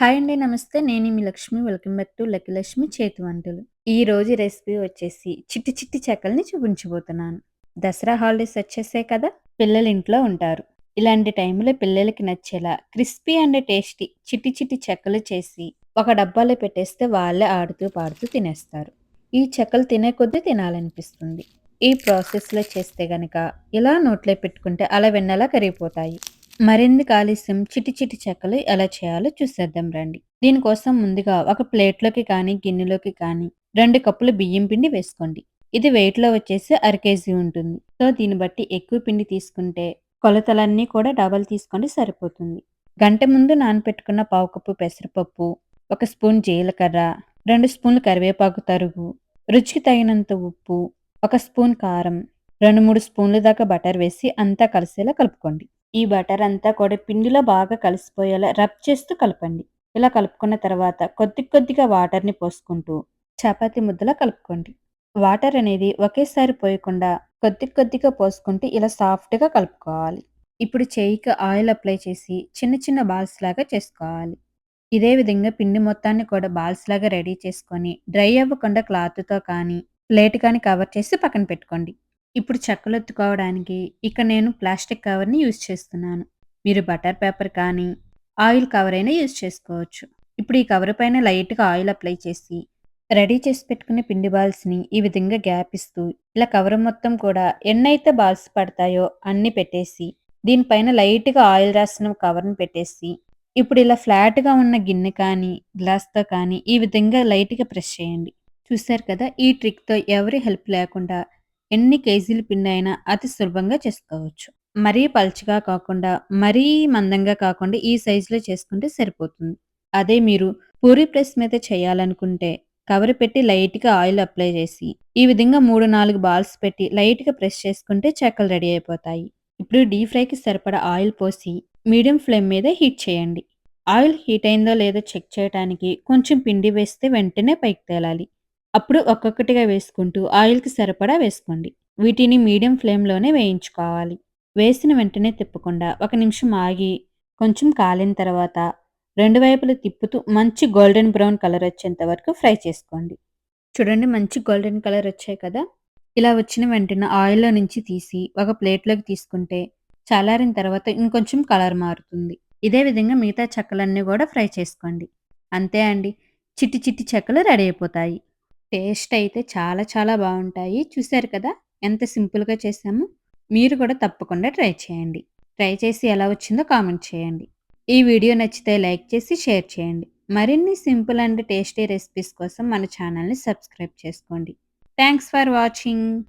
Hi అండి. నమస్తే. నేను మీ Lakshmi. Welcome back to lucky Lakshmi చేతి వంటలు. ఈ రోజు రెసిపీ వచ్చేసి చిట్టి చిట్టి చెక్కల్ని చూపించబోతున్నాను. దసరా హాలిడేస్ వచ్చేసాయి కదా! పిల్లలు ఇంట్లో ఉంటారు. ఇలాంటి టైంలో పిల్లలకి నచ్చేలా క్రిస్పీ అండ్ టేస్టీ చిట్టి చిట్టి చెక్కలు చేసి ఒక డబ్బాలో పెట్టేస్తే వాళ్ళే ఆడుతూ పాడుతూ తినేస్తారు. ఈ చెక్కలు తినే కొద్దీ తినాలనిపిస్తుంది. ఈ ప్రాసెస్‌లో చేస్తే గనక ఇలా నోట్లో పెట్టుకుంటే అలా వెన్నలా కరిగిపోతాయి. మరెందుకు ఆలస్యం చిటి చిటి చెక్కలు ఎలా చేయాలో చూసేద్దాం రండి. దీనికోసం ముందుగా ఒక ప్లేట్‌లోకి కానీ, గిన్నెలోకి కానీ రెండు కప్పులు బియ్యం పిండి వేసుకోండి. ఇది వెయిట్‌లో వచ్చేసి అర కేజీ ఉంటుంది. సో, దీన్ని బట్టి ఎక్కువ పిండి తీసుకుంటే కొలతలన్నీ కూడా డబల్ తీసుకోండి సరిపోతుంది. గంట ముందు నానపెట్టుకున్న పావు కప్పు పెసరపప్పు, ఒక స్పూన్ జీలకర్ర, రెండు స్పూన్లు కరివేపాకు తరుగు, రుచికి తగినంత ఉప్పు, ఒక స్పూన్ కారం, 2, 3 స్పూన్ల దాకా బటర్ వేసి అంతా కలిసేలా కలుపుకోండి. ఈ బటర్ అంతా కూడా పిండిలో బాగా కలిసిపోయేలా రబ్ చేస్తూ కలపండి. ఇలా కలుపుకున్న తర్వాత కొద్ది కొద్దిగా వాటర్‌ని పోసుకుంటూ చపాతీ ముద్దలా కలుపుకోండి. వాటర్ అనేది ఒకేసారి పోయకుండా కొద్ది కొద్దిగా పోసుకుంటూ ఇలా సాఫ్ట్‌గా కలుపుకోవాలి. ఇప్పుడు చేయికి ఆయిల్ అప్లై చేసి చిన్న చిన్న బాల్స్ లాగా చేసుకోవాలి. ఇదే విధంగా పిండి మొత్తాన్ని కూడా బాల్స్ లాగా రెడీ చేసుకొని డ్రై అవ్వకుండా క్లాత్‌తో కానీ, ప్లేట్ కానీ కవర్ చేసి పక్కన పెట్టుకోండి. ఇప్పుడు చెక్కలొత్తుకోవడానికి ఇక్కడ నేను ప్లాస్టిక్ కవర్‌ని యూజ్ చేస్తున్నాను. మీరు బటర్ పేపర్ కానీ, ఆయిల్ కవర్ అయినా యూజ్ చేసుకోవచ్చు. ఇప్పుడు ఈ కవర్ పైన లైట్‌గా ఆయిల్ అప్లై చేసి రెడీ చేసి పెట్టుకునే పిండి బాల్స్‌ని ఈ విధంగా గ్యాప్ ఇస్తూ ఇలా కవర్ మొత్తం కూడా ఎన్నైతే బాల్స్ పడతాయో అన్నీ పెట్టేసి దీనిపైన లైట్‌గా ఆయిల్ రాసిన కవర్‌ని పెట్టేసి ఇప్పుడు ఇలా ఫ్లాట్‌గా ఉన్న గిన్నె కానీ, గ్లాస్‌తో కానీ ఈ విధంగా లైట్‌గా ప్రెస్ చేయండి. చూసారు కదా! ఈ ట్రిక్‌తో ఎవరి హెల్ప్ లేకుండా ఎన్ని కేజీల పిండి అయినా అతి సులభంగా చేసుకోవచ్చు. మరీ పల్చగా కాకుండా, మరీ మందంగా కాకుండా ఈ సైజులో చేసుకుంటే సరిపోతుంది. అదే మీరు పూరి ప్రెస్ మీద చేయాలనుకుంటే కవర్ పెట్టి లైట్‌గా ఆయిల్ అప్లై చేసి ఈ విధంగా 3, 4 బాల్స్ పెట్టి లైట్‌గా ప్రెస్ చేసుకుంటే చెక్కలు రెడీ అయిపోతాయి. ఇప్పుడు డీప్ ఫ్రైకి సరిపడా ఆయిల్ పోసి మీడియం ఫ్లేమ్ మీద హీట్ చేయండి. ఆయిల్ హీట్ అయిందో లేదో చెక్ చేయడానికి కొంచెం పిండి వేస్తే వెంటనే పైకి తేలాలి. అప్పుడు ఒక్కొక్కటిగా వేసుకుంటూ ఆయిల్‌కి సరిపడా వేసుకోండి. వీటిని మీడియం ఫ్లేమ్‌లోనే వేయించుకోవాలి. వేసిన వెంటనే తిప్పకుండా ఒక నిమిషం ఆగి కొంచెం కాలిన తర్వాత రెండు వైపులా తిప్పుతూ మంచి గోల్డెన్ బ్రౌన్ కలర్ వచ్చేంత వరకు ఫ్రై చేసుకోండి. చూడండి మంచి గోల్డెన్ కలర్ వచ్చాయి కదా! ఇలా వచ్చిన వెంటనే ఆయిల్‌లో నుంచి తీసి ఒక ప్లేట్‌లోకి తీసుకుంటే చల్లారిన తర్వాత ఇంకొంచెం కలర్ మారుతుంది. ఇదే విధంగా మిగతా చెక్కలన్నీ కూడా ఫ్రై చేసుకోండి. అంతే అండి. చిట్టి చిట్టి చెక్కలు రెడీ అయిపోతాయి. టేస్ట్ అయితే చాలా చాలా బాగుంటాయి చూశారు కదా! ఎంత సింపుల్‌గా చేసాము మీరు కూడా తప్పకుండా ట్రై చేయండి. ట్రై చేసి ఎలా వచ్చిందో కామెంట్ చేయండి. ఈ వీడియో నచ్చితే లైక్ చేసి షేర్ చేయండి. మరిన్ని సింపుల్ అండ్ టేస్టీ రెసిపీస్ కోసం మన ఛానల్‌ని సబ్స్క్రైబ్ చేసుకోండి. Thanks for watching.